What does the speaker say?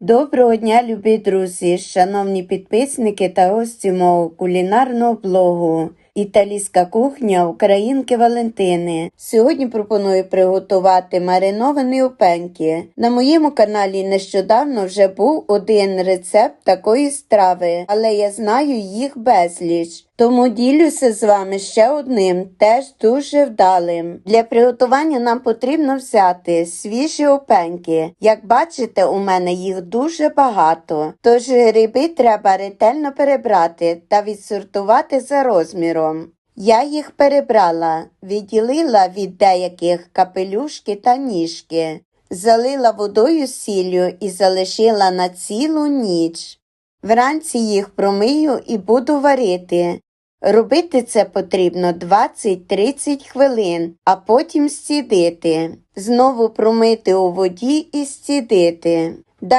Доброго дня, любі друзі, шановні підписники та гості мого кулінарного блогу. Італійська кухня Українки Валентини. Сьогодні пропоную приготувати мариновані опеньки. На моєму каналі нещодавно вже був один рецепт такої страви, але я знаю їх безліч. Тому ділюся з вами ще одним, теж дуже вдалим. Для приготування нам потрібно взяти свіжі опеньки. Як бачите, у мене їх дуже багато. Тож гриби треба ретельно перебрати та відсортувати за розміром. Я їх перебрала, відділила від деяких капелюшки та ніжки, залила водою сіллю і залишила на цілу ніч. Вранці їх промию і буду варити. Робити це потрібно 20-30 хвилин, а потім стідити. Знову промити у воді і стідити.